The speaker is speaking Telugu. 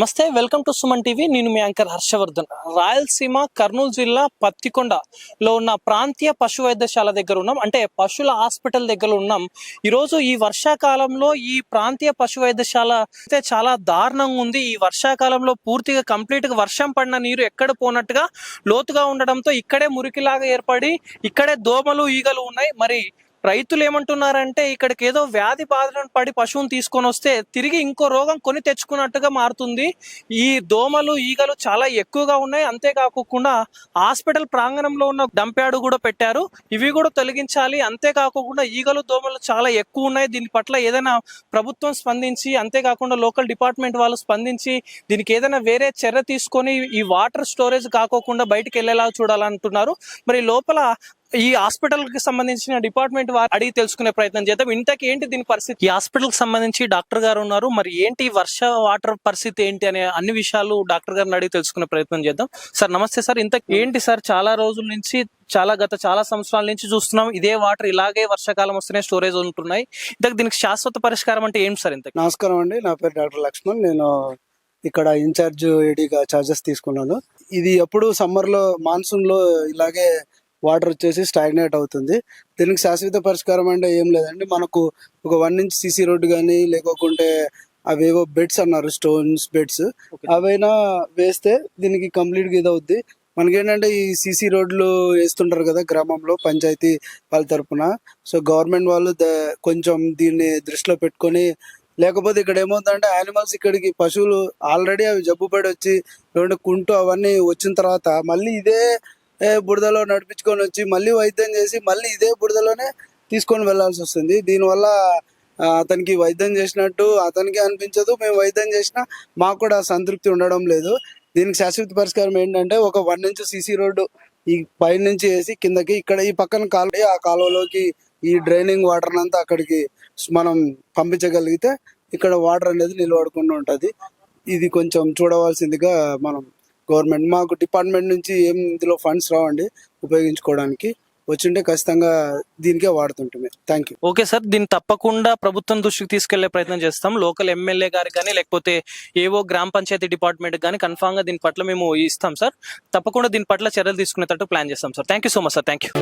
నమస్తే వెల్కమ్ టు సుమన్ టీవీ. నేను మీ యాంకర్ హర్షవర్ధన్. రాయలసీమ కర్నూలు జిల్లా పత్తికొండలో ఉన్న ప్రాంతీయ పశు వైద్యశాల దగ్గర ఉన్నాం. అంటే పశువుల హాస్పిటల్ దగ్గర ఉన్నాం. ఈరోజు ఈ వర్షాకాలంలో ఈ ప్రాంతీయ పశు వైద్యశాల అయితే చాలా దారుణంగా ఉంది. ఈ వర్షాకాలంలో పూర్తిగా కంప్లీట్గా వర్షం పడిన నీరు ఎక్కడ పోనట్టుగా లోతుగా ఉండడంతో ఇక్కడే మురికిలాగా ఏర్పడి ఇక్కడే దోమలు ఈగలు ఉన్నాయి. మరి రైతులు ఏమంటున్నారంటే ఇక్కడికి ఏదో వ్యాధి బాధన పడి పశువుని తీసుకొని వస్తే తిరిగి ఇంకో రోగం కొని తెచ్చుకున్నట్టుగా మారుతుంది. ఈ దోమలు ఈగలు చాలా ఎక్కువగా ఉన్నాయి. అంతేకాకుండా హాస్పిటల్ ప్రాంగణంలో ఉన్న డంప్యాడు కూడా పెట్టారు. ఇవి కూడా తొలగించాలి. అంతేకాకుండా ఈగలు దోమలు చాలా ఎక్కువ ఉన్నాయి. దీని పట్ల ఏదైనా ప్రభుత్వం స్పందించి అంతేకాకుండా లోకల్ డిపార్ట్మెంట్ వాళ్ళు స్పందించి దీనికి ఏదైనా వేరే చర్య తీసుకొని ఈ వాటర్ స్టోరేజ్ కాకోకుండా బయటికి వెళ్ళేలా చూడాలంటున్నారు. మరి లోపల ఈ హాస్పిటల్కి సంబంధించిన డిపార్ట్మెంట్ వారు అడిగి తెలుసుకునే ప్రయత్నం చేద్దాం. ఇంతకు ఏంటి దీని పరిస్థితి? ఈ హాస్పిటల్కి సంబంధించి డాక్టర్ గారు ఉన్నారు. మరి ఏంటి వర్ష వాటర్ పరిస్థితి ఏంటి అనే అన్ని విషయాలు డాక్టర్ గారిని అడిగి తెలుసుకునే ప్రయత్నం చేద్దాం. సార్ నమస్తే సార్. ఇంత ఏంటి సార్? చాలా రోజుల నుంచి చాలా గత చాలా సంవత్సరాల నుంచి చూస్తున్నాం. ఇదే వాటర్ ఇలాగే వర్షాకాలం వస్తేనే స్టోరేజ్ ఉంటున్నాయి. ఇంతకు దీనికి శాశ్వత పరిష్కారం అంటే ఏంటి సార్ ఇంత నమస్కారం అండి. నా పేరు డాక్టర్ లక్ష్మణ్. నేను ఇక్కడ ఇన్ఛార్జ్ ఏడీగా చార్జెస్ తీసుకున్నాను. ఇది ఎప్పుడు సమ్మర్లో మాన్సూన్లో ఇలాగే వాటర్ వచ్చేసి స్టాగ్నేట్ అవుతుంది. దీనికి శాశ్వత పరిష్కారం అంటే ఏం లేదండి. మనకు ఒక వన్ ఇంచ్ సీసీ రోడ్డు కానీ లేకోకుంటే అవేవో బెడ్స్ అన్నారు స్టోన్స్ బెడ్స్. అవైనా వేస్తే దీనికి కంప్లీట్గా ఇదవుద్ది. మనకేంటంటే ఈ సీసీ రోడ్లు వేస్తుంటారు కదా గ్రామంలో పంచాయతీ వాళ్ళ తరపున. సో గవర్నమెంట్ వాళ్ళు కొంచెం దీన్ని దృష్టిలో పెట్టుకొని లేకపోతే ఇక్కడ ఏమవుతుందంటే యానిమల్స్ ఇక్కడికి పశువులు ఆల్రెడీ అవి జబ్బు పడి వచ్చి లేకుంటే కుంటు అవన్నీ వచ్చిన తర్వాత మళ్ళీ ఇదే బురదలో నడిపించుకొని వచ్చి మళ్ళీ వైద్యం చేసి మళ్ళీ ఇదే బురదలోనే తీసుకొని వెళ్ళాల్సి వస్తుంది. దీనివల్ల అతనికి వైద్యం చేసినట్టు అతనికి అనిపించదు. మేము వైద్యం చేసినా మాకు కూడా సంతృప్తి ఉండడం లేదు. దీనికి శాశ్వత పరిష్కారం ఏంటంటే ఒక వన్ ఇంచ్ సీసీ రోడ్డు ఈ పై నుంచి వేసి కిందకి ఇక్కడ ఈ పక్కన కాలువ ఆ కాలువలోకి ఈ డ్రైనింగ్ వాటర్ అంతా అక్కడికి మనం పంపించగలిగితే ఇక్కడ వాటర్ అనేది నిలబడకుండా ఉంటది. ఇది కొంచెం చూడవలసిందిగా మనం గవర్నమెంట్ మాకు డిపార్ట్మెంట్ నుంచి ఏం ఇందులో ఫండ్స్ రావండి ఉపయోగించుకోవడానికి. వచ్చింటే ఖచ్చితంగా దీనికే వాడుతుంటుంది థ్యాంక్ యూ ఓకే సార్ దీన్ని తప్పకుండా ప్రభుత్వం దృష్టికి తీసుకెళ్ళే ప్రయత్నం చేస్తాం. లోకల్ ఎమ్మెల్యే గారికి కానీ లేకపోతే ఏవో గ్రామ పంచాయతీ డిపార్ట్మెంట్ కానీ కన్ఫామ్గా దీని పట్ల మేము ఇస్తాం సార్. తప్పకుండా దీని పట్ల చర్యలు తీసుకునేటట్టు ప్లాన్ చేస్తాం sir. Thank you so much sir thank you